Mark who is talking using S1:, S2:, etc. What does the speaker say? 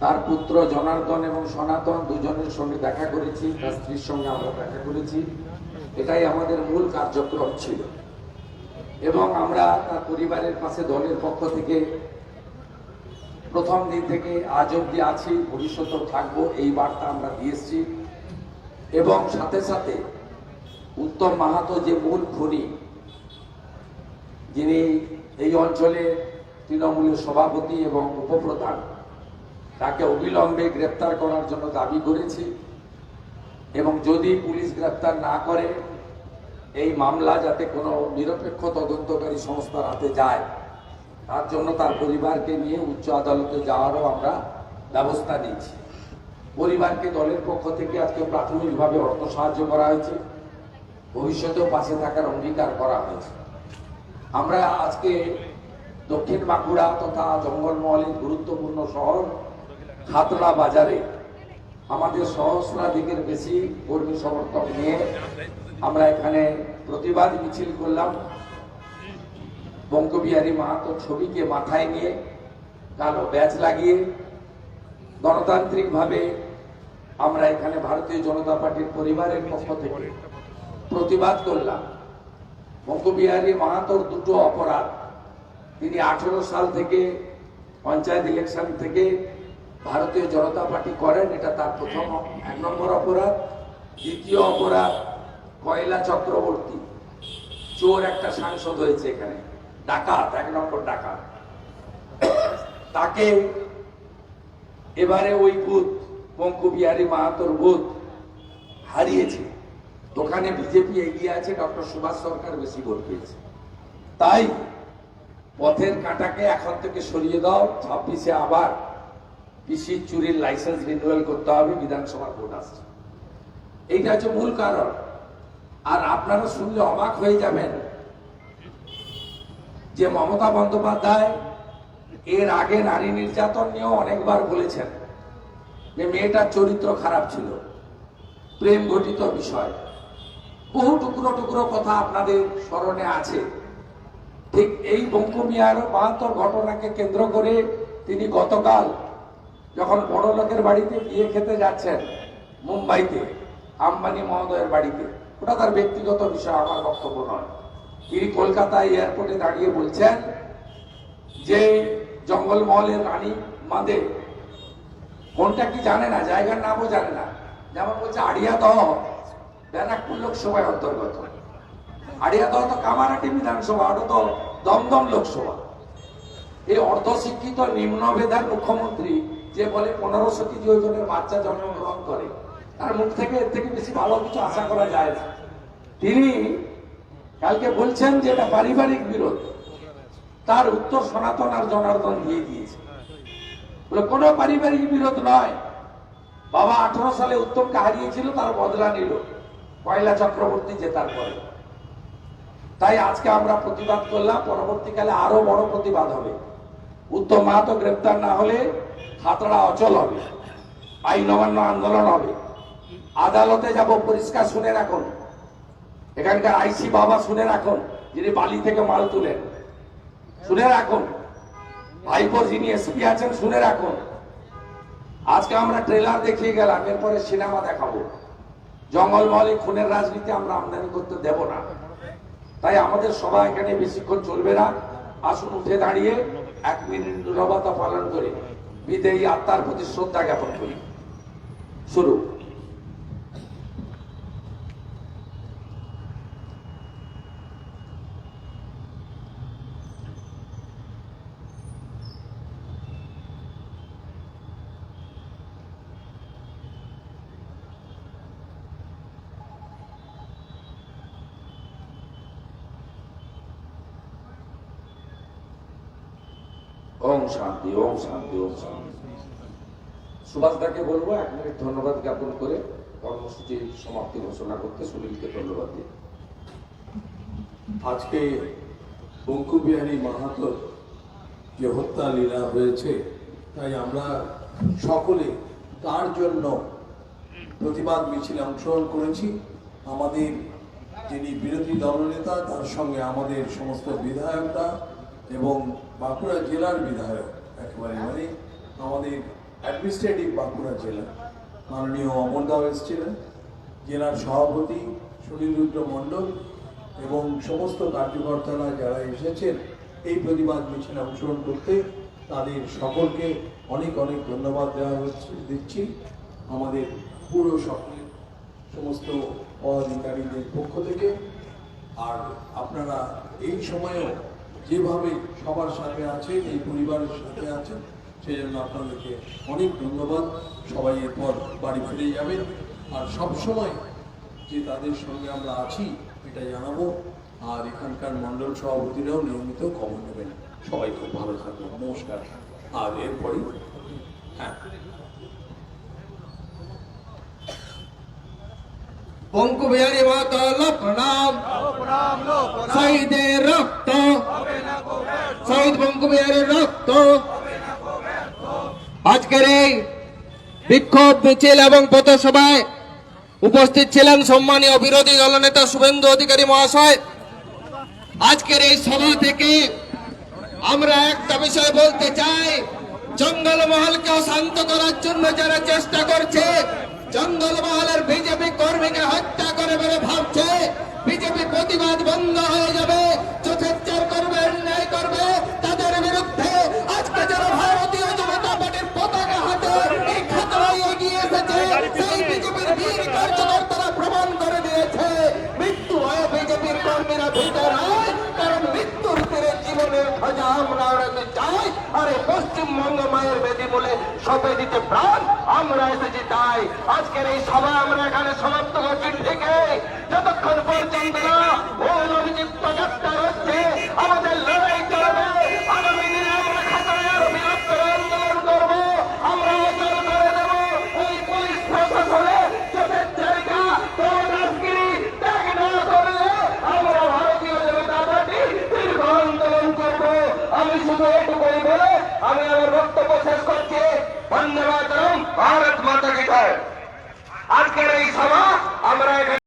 S1: তার পুত্র জনার্দন এবং সনাতন দুজনের সঙ্গে দেখা করেছি, তার স্ত্রীর সঙ্গে আমরা দেখা করেছি। এটাই আমাদের মূল কার্যক্রম ছিল। এবং আমরা তার পরিবারের পাশে দলের পক্ষ থেকে প্রথম দিন থেকে আজ অব্দি আছি, ভবিষ্যতেও থাকব, এই বার্তা আমরা দিয়ে এসেছি। এবং সাথে সাথে উত্তম মাহাতো যে মূল খুনি যিনি এই অঞ্চলে তৃণমূলের সভাপতি এবং উপপ্রধান তাকে অবিলম্বে গ্রেপ্তার করার জন্য দাবি করেছি। এবং যদি পুলিশ গ্রেপ্তার না করে, এই মামলা যাতে কোনো নিরপেক্ষ তদন্তকারী সংস্থার হাতে যায়, তার জন্য তার পরিবারকে নিয়ে উচ্চ আদালতে যাওয়ারও আমরা ব্যবস্থা নিয়েছি। পরিবারকে দলের পক্ষ থেকে আজকে প্রাথমিকভাবে অর্থ সাহায্য করা হয়েছে। ভবিষ্যতেও পাশে থাকার অঙ্গীকার করা হয়েছে। আমরা আজকে দক্ষিণ বাঁকুড়া তথা জঙ্গলমহলের গুরুত্বপূর্ণ শহর খাতড়া বাজারে আমাদের সহস্রাধিকের বেশি কর্মী সমর্থক নিয়ে আমরা এখানে প্রতিবাদ মিছিল করলাম। বঙ্গবিহারী মাহাতোর ছবিকে মাথায় নিয়ে কালো ব্যাচ লাগিয়ে গণতান্ত্রিকভাবে আমরা এখানে ভারতীয় জনতা পার্টির পরিবারের পক্ষ থেকে প্রতিবাদ করলাম। বঙ্গবিহারী মাহাতোর দুটো অপরাধ। তিনি আঠেরো সাল থেকে পঞ্চায়েত ইলেকশন থেকে ভারতীয় জনতা পার্টি করেন, এটা তার প্রথম এক নম্বর অপরাধ। দ্বিতীয় অপরাধ, কয়লা চক্রবর্তী। চোর একটা সাংসদ হয়েছে এখানে। ডাকাত, এক নম্বর ডাকাত। তাকে এবারে ওই বুথ পঙ্কবিহারী মাহাতোর বুথ হারিয়েছে। দোকানে বিজেপি এগিয়ে আছে, ডক্টর সুভাষ সরকার বেশি ভোট পেয়েছে। তাই পথের কাঁটাকে এখন থেকে সরিয়ে দাও, ছাব্বিশে আবার কৃষি চুরির লাইসেন্স রিনিউয়াল করতে হবে, বিধানসভা ভোট আসছে। এইটা হচ্ছে মূল কারণ। আর আপনারা শুনলে অবাক হয়ে যাবেন যে মমতা বন্দ্যোপাধ্যায় এর আগে নারী নির্যাতন নিয়েও অনেকবার বলেছেন যে মেয়েটার চরিত্র খারাপ ছিল, প্রেম ঘটিত বিষয়। বহু টুকরো টুকরো কথা আপনাদের স্মরণে আছে। ঠিক এই বঙ্কুমিয়ার বাহাত্তর ঘটনাকে কেন্দ্র করে তিনি গতকাল যখন বড় লোকের বাড়িতে বিয়ে খেতে যাচ্ছেন মুম্বাইতে, আম্বানি মহোদয়ের বাড়িতে, ওটা তার ব্যক্তিগত বিষয়, আমার বক্তব্য নয়। তিনি কলকাতা এয়ারপোর্টে দাঁড়িয়ে বলছেন যে জঙ্গলমহলের রানী মাদে, কোনটা কি জানে না, জায়গার নামও জানে না। যেমন বলছে আড়িয়াদহ, ব্যারাকপুর লোকসভায় অন্তর্গত। আড়িয়াদহ তো কামারাটি বিধানসভা ওটা তো দমদম লোকসভা। এই অর্ধশিক্ষিত নিম্ন ভেদার মুখ্যমন্ত্রী যে বলে পনেরোশো কেজি ওজনের বাচ্চা জন্মগ্রহণ করে, তার মুখ থেকে এর থেকে বেশি ভালো কিছু আশা করা যায় না। তিনি কালকে বলছেন যে এটা পারিবারিক বিরোধ। তার উত্তর সনাতন আর জনার্দন দিয়ে দিয়েছে। বলে, কোনো পারিবারিক বিরোধ নয়। বাবা আঠারো সালে উত্তমকে হারিয়েছিল, তার বদলা নিল। পয়লা চক্রবর্তী জেতার পরে। তাই আজকে আমরা প্রতিবাদ করলাম, পরবর্তীকালে আরও বড় প্রতিবাদ হবে। উত্তম মাহাতো গ্রেপ্তার না হলে খাতড়া অচল হবে। আইন অমান্য আন্দোলন হবে। আদালতে যাব, পরিষ্কার শুনে রাখুন। এখানকার আইসি বাবা শুনে রাখুন, যিনি বালি থেকে মাল তুলেন। শুনে রাখুন। ভাইপোর যিনি এসপি আছেন, শুনে রাখুন। আজকে আমরা ট্রেলার দেখিয়ে গেলাম, এরপরে সিনেমা দেখাবো। জঙ্গলমহলে খুনের রাজনীতি আমরা আমদানি করতে দেব না। তাই আমাদের সভা এখানে বেশিক্ষণ চলবে না। আসুন উঠে দাঁড়িয়ে এক মিনিট নীরবতা পালন করে। বিদেয়ী আত্মার প্রতি শ্রদ্ধা জ্ঞাপন করি। শুরু। ওম শান্তি ওম শান্তি ওম শান্তি। সুভাষ দাকে বলব, এক মিনিট ধন্যবাদ জ্ঞাপন করে কর্মসূচির সমাপ্তি ঘোষণা করতে সুনীলকে ধন্যবাদ দিই।
S2: আজকে বঙ্কুবিহারী মাহাতোর যে হত্যা লীলা হয়েছে, তাই আমরা সকলে তার জন্য প্রতিবাদ মিছিলে অংশগ্রহণ করেছি। আমাদের যিনি বিরোধী দলনেতা, তার সঙ্গে আমাদের সমস্ত বিধায়করা এবং বাঁকুড়া জেলার বিধায়ক একেবারে মানে আমাদের অ্যাডমিনিস্ট্রেটিভ বাঁকুড়া জেলা, মাননীয় অমরদাও এসেছিলেন, জেলার সভাপতি সুনীল রুদ্র মণ্ডল এবং সমস্ত কার্যকর্তারা যারা এসেছেন, এই প্রতিবাদ মিছিলে অংশগ্রহণ করতে তাদের সকলকে অনেক অনেক ধন্যবাদ দেওয়া হচ্ছে, দিচ্ছি আমাদের পুরো সকলের সমস্ত পদাধিকারীদের পক্ষ থেকে। আর আপনারা এই সময়েও যেভাবে সবার সাথে আছেন, এই পরিবারের সাথে আছেন সেই জন্য আপনাদেরকে অনেক ধন্যবাদ। সবাই এরপর বাড়ি ফিরে যাবেন আর সব সময় যে তাদের সঙ্গে আমরা আছি, এটা জানাব। আর এখানকার মণ্ডল সভাপতিরাও নিয়মিত খবর নেবেন। সবাই খুব ভালো থাকবেন নমস্কার। আর এরপরই হ্যাঁ।
S3: পঙ্কু বিহারী মাতাল, প্রণাম। শহীদের রক্ত। শহীদ পঙ্কু বিহারীর রক্ত। আজকের এই বিক্ষোভ, মিছিল এবং পথসভায় উপস্থিত ছিলেন সম্মানীয় বিরোধী দলনেতা শুভেন্দু অধিকারী মহাশয়। আজকের এই সভা থেকে আমরা একটা বিষয় বলতে চাই জঙ্গলমহলকে শান্ত করার জন্য যারা চেষ্টা করছে, জঙ্গলমহলের বিজেপি কর্মীকে হত্যা করে বলে ভাবছে বিজেপি প্রতিবাদ বন্ধ হয়ে যাবে। চোখেচ্চার করবে অন্যায় করবে। তাদের বিরুদ্ধে আজকে যারা ভারতীয় জনতা পার্টির পতাকা হাতে এই এগিয়ে এসেছে। সেই বিজেপির বীর কার্যকর্তারা প্রমাণ করে দিয়েছে। মৃত্যু হয় বিজেপির কর্মীরা ভিতর হয়, কারণ মৃত্যুর তীরে জীবনের ধ্বজা আমরা চাই। আর পশ্চিমবঙ্গ মায়ের বেদি বলে সপে দিতে প্রাণ। আমরা এসেছি তাই। আজকের এই সভা আমরা এখানে সমাপ্ত করছি। থেকে যতক্ষণ পর্যন্ত না